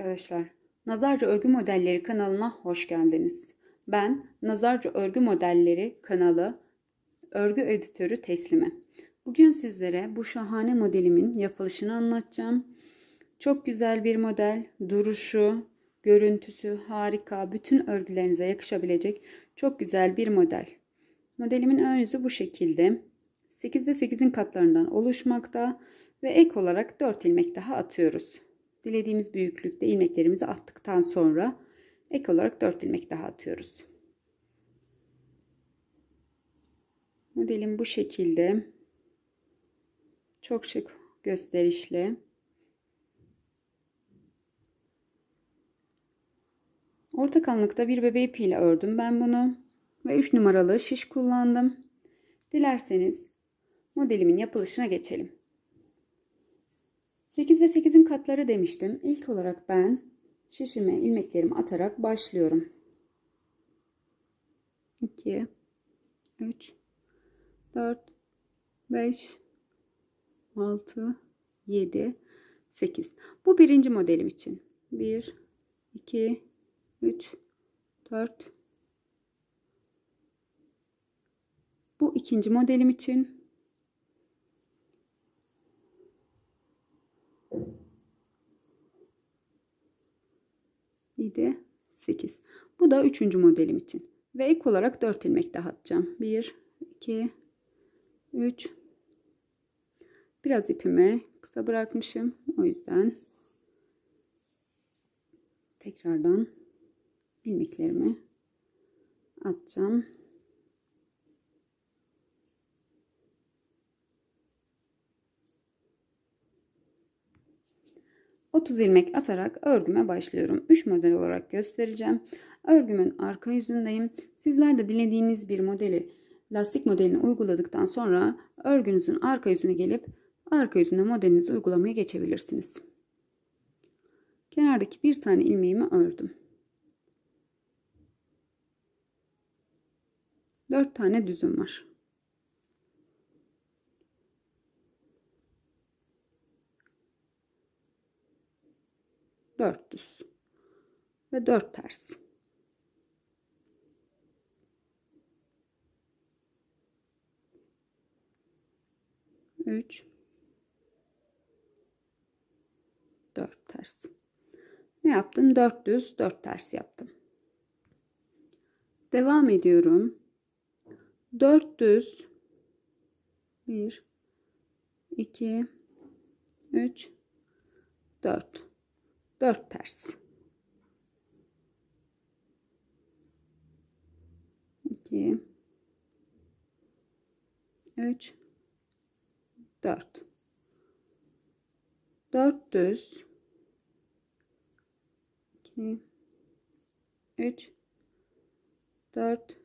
arkadaşlar. Nazarca Örgü Modelleri kanalına hoş geldiniz. Ben Nazarca Örgü Modelleri kanalı örgü editörü Teslime. Bugün sizlere bu şahane modelimin yapılışını anlatacağım. Çok güzel bir model, duruşu, görüntüsü harika, bütün örgülerinize yakışabilecek çok güzel bir model. Modelimin ön yüzü bu şekilde. 8 ve 8'in katlarından oluşmakta ve ek olarak 4 ilmek daha atıyoruz. Dilediğimiz büyüklükte ilmeklerimizi attıktan sonra ek olarak 4 ilmek daha atıyoruz. Modelim bu şekilde. Çok şık, gösterişli. Orta kalınlıkta bir bebe ipiyle ördüm ben bunu ve 3 numaralı şiş kullandım. Dilerseniz modelimin yapılışına geçelim. 8 ve 8'in katları demiştim. İlk olarak ben şişime ilmeklerimi atarak başlıyorum. 2 3 4 5 6 7 8 Bu birinci modelim için. 1 2 3 4 Bu ikinci modelim için 7, 8. Bu da üçüncü modelim için. Ve ek olarak 4 ilmek daha atacağım. 1, 2, 3. Biraz ipimi kısa bırakmışım. O yüzden tekrardan ilmeklerimi atacağım. 30 ilmek atarak örgüme başlıyorum. 3 model olarak göstereceğim. Örgümün arka yüzündeyim. Sizler de dilediğiniz bir modeli lastik modelini uyguladıktan sonra örgünüzün arka yüzüne gelip arka yüzüne modelinizi uygulamaya geçebilirsiniz. Kenardaki bir tane ilmeğimi ördüm. 4 tane düzüm var. 4 düz ve 4 ters. Üç, dört ters. Ne yaptım? Dört düz, dört ters yaptım. Devam ediyorum. Dört düz, bir, iki, üç, dört. 4 ters. 2 3 4 4 düz. 2 3 4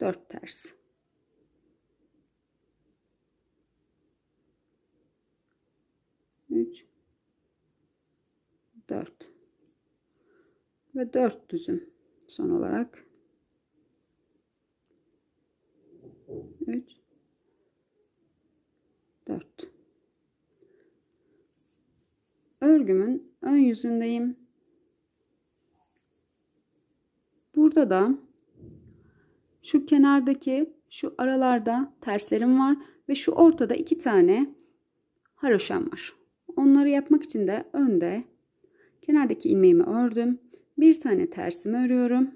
4 ters. 3 4 ve 4 düzüm son olarak. 3 4 örgümün ön yüzündeyim. Burada da şu kenardaki şu aralarda terslerim var ve şu ortada iki tane haroşam var. Onları yapmak için de önde Kenardaki ilmeğimi ördüm. Bir tane tersimi örüyorum.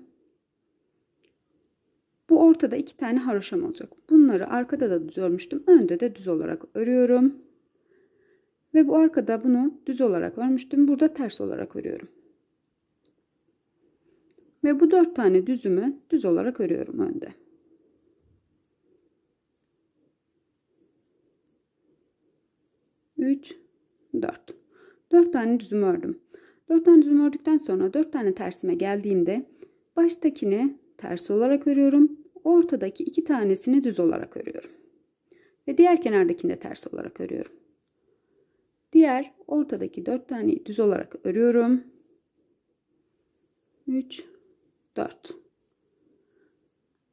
Bu ortada iki tane haroşam olacak. Bunları arkada da düz örmüştüm. Önde de düz olarak örüyorum. Ve bu arkada bunu düz olarak örmüştüm. Burada ters olarak örüyorum. Ve bu dört tane düzümü düz olarak örüyorum önde. Üç, dört. Dört tane düzüm ördüm. 4 tane düzüm ördükten sonra 4 tane tersime geldiğimde baştakini ters olarak örüyorum. Ortadaki iki tanesini düz olarak örüyorum. Ve diğer kenardakini de ters olarak örüyorum. Diğer ortadaki 4 tane düz olarak örüyorum. 3 4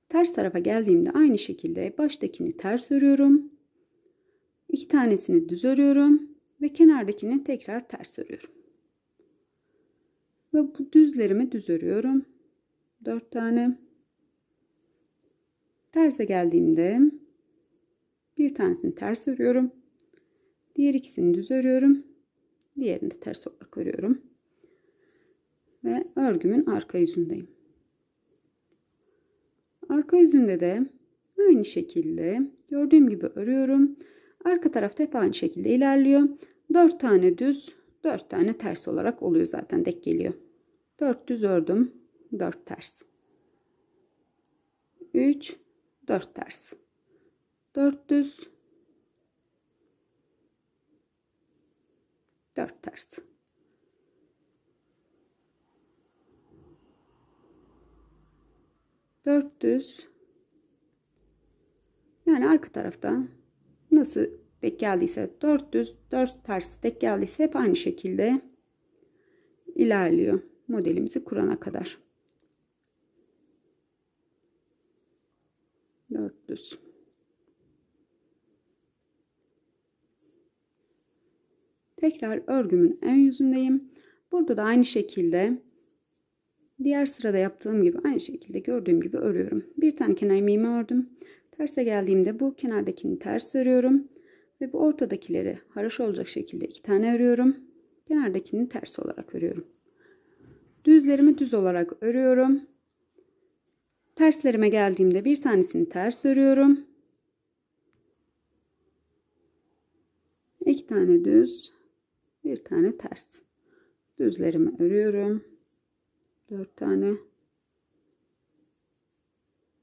Ters tarafa geldiğimde aynı şekilde baştakini ters örüyorum. İki tanesini düz örüyorum ve kenardakini tekrar ters örüyorum. Ve bu düzlerimi düz örüyorum. 4 tane. Terse geldiğimde bir tanesini ters örüyorum. Diğer ikisini düz örüyorum. Diğerini de ters olarak örüyorum. Ve örgümün arka yüzündeyim. Arka yüzünde de aynı şekilde gördüğüm gibi örüyorum. Arka tarafta hep aynı şekilde ilerliyor. 4 tane düz, 4 tane ters olarak oluyor zaten dek geliyor. 4 düz ördüm, 4 ters. 3 4 ters. 4 düz 4 ters. Dört düz. Yani arka tarafta nasıl denk geldiyse dört düz, dört ters denk geldiyse hep aynı şekilde ilerliyor modelimizi kurana kadar. Dört düz. Tekrar örgümün ön yüzündeyim. Burada da aynı şekilde diğer sırada yaptığım gibi aynı şekilde gördüğüm gibi örüyorum. Bir tane kenar ördüm. Terse geldiğimde bu kenardakini ters örüyorum. Ve bu ortadakileri haroşa olacak şekilde iki tane örüyorum. Kenardakini ters olarak örüyorum. Düzlerimi düz olarak örüyorum. Terslerime geldiğimde bir tanesini ters örüyorum. İki tane düz, bir tane ters. Düzlerimi örüyorum. Dört tane.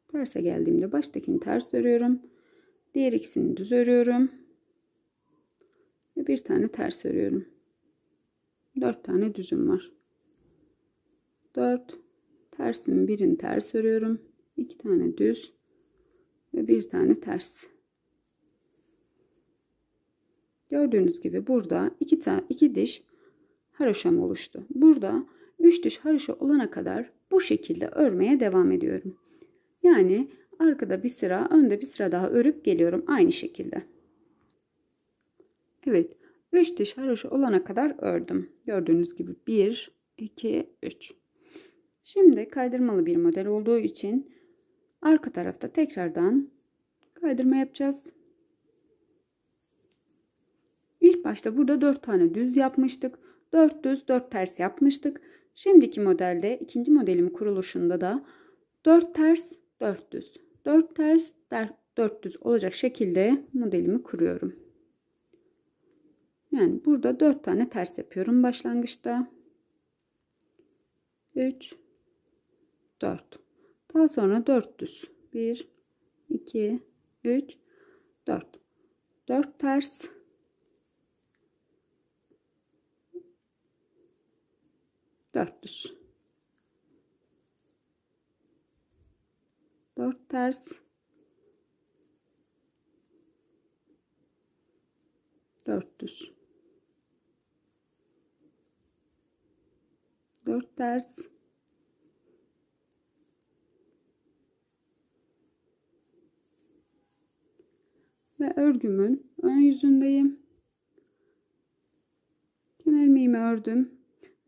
Terse geldiğimde baştakini ters örüyorum. Diğer ikisini düz örüyorum. Ve bir tane ters örüyorum. Dört tane düzüm var. Dört. Tersimin birini ters örüyorum. iki tane düz. Ve bir tane ters. Gördüğünüz gibi burada iki, tane, iki diş haroşam oluştu. Burada üç diş haroşa olana kadar bu şekilde örmeye devam ediyorum. Yani arkada bir sıra, önde bir sıra daha örüp geliyorum aynı şekilde. Evet, 3 diş haroşa olana kadar ördüm. Gördüğünüz gibi 1, 2, 3. Şimdi kaydırmalı bir model olduğu için arka tarafta tekrardan kaydırma yapacağız. İlk başta burada 4 tane düz yapmıştık. 4 düz 4 ters yapmıştık. Şimdiki modelde ikinci modelimin kuruluşunda da 4 ters 4 düz 4 ters 4 düz olacak şekilde modelimi kuruyorum. Yani burada 4 tane ters yapıyorum başlangıçta. 3 4 daha sonra 4 düz. 1 2 3 4 4 ters. 4 düz. 4 ters. 4 düz 4 ters ve örgümün ön yüzündeyim. Kenar ilmeğimi ördüm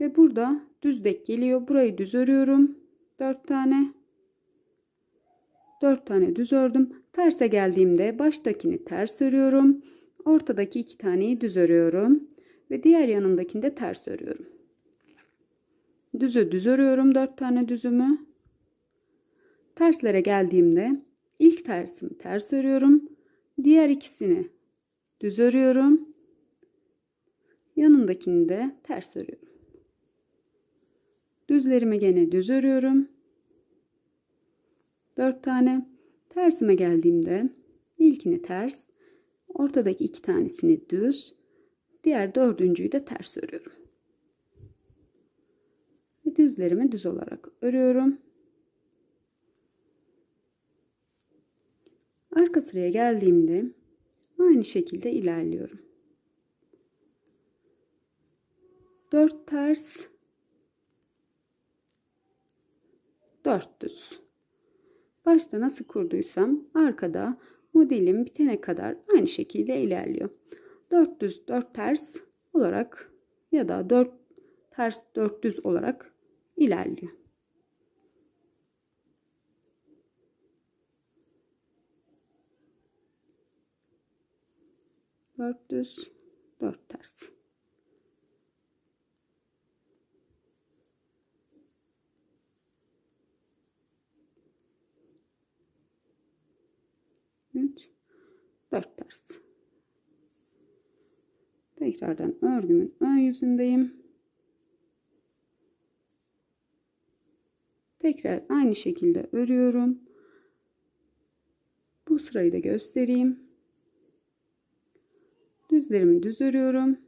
ve burada düz dek geliyor. Burayı düz örüyorum. 4 tane 4 tane düz ördüm. Terse geldiğimde baştakini ters örüyorum. Ortadaki iki taneyi düz örüyorum ve diğer yanındakini de ters örüyorum. Düzü düz örüyorum 4 tane düzümü. Terslere geldiğimde ilk tersimi ters örüyorum. Diğer ikisini düz örüyorum. Yanındakini de ters örüyorum. Düzlerimi gene düz örüyorum. 4 tane tersime geldiğimde ilkini ters, ortadaki iki tanesini düz, diğer dördüncüyü de ters örüyorum. Düzlerimi düz olarak örüyorum. Arka sıraya geldiğimde aynı şekilde ilerliyorum. 4 ters 4 düz. Başta nasıl kurduysam arkada modelim bitene kadar aynı şekilde ilerliyor. 4 düz 4 ters olarak ya da 4 ters 4 düz olarak ilerliyor. Dört düz, dört ters. Üç, dört ters. Tekrardan örgümün ön yüzündeyim. Tekrar aynı şekilde örüyorum. Bu sırayı da göstereyim. Düzlerimi düz örüyorum.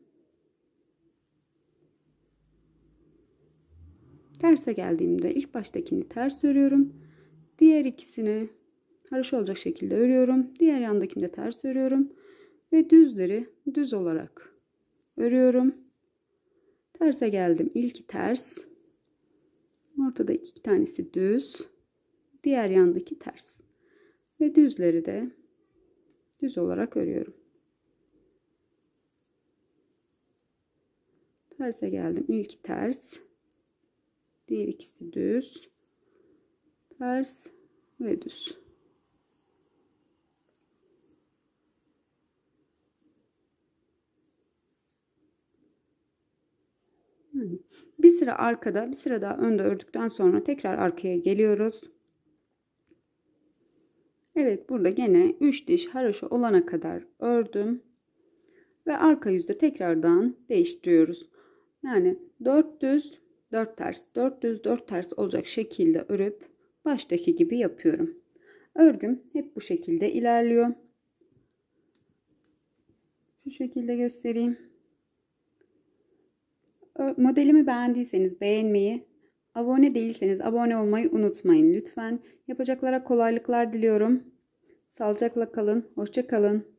Terse geldiğimde ilk baştakini ters örüyorum. Diğer ikisini haroşa olacak şekilde örüyorum. Diğer yandakini de ters örüyorum. Ve düzleri düz olarak örüyorum. Terse geldim. İlki ters. Ortada iki tanesi düz. Diğer yandaki ters. Ve düzleri de düz olarak örüyorum. Terse geldim. İlki ters. Diğer ikisi düz. Ters ve düz. Bir sıra arkada, bir sıra daha önde ördükten sonra tekrar arkaya geliyoruz. Evet, burada gene 3 diş haroşa olana kadar ördüm. Ve arka yüzde tekrardan değiştiriyoruz. Yani 4 düz, 4 ters, 4 düz, 4 ters olacak şekilde örüp baştaki gibi yapıyorum. Örgüm hep bu şekilde ilerliyor. Şu şekilde göstereyim. Modelimi beğendiyseniz beğenmeyi, abone değilseniz abone olmayı unutmayın lütfen. Yapacaklara kolaylıklar diliyorum. Sağlıcakla kalın, hoşça kalın.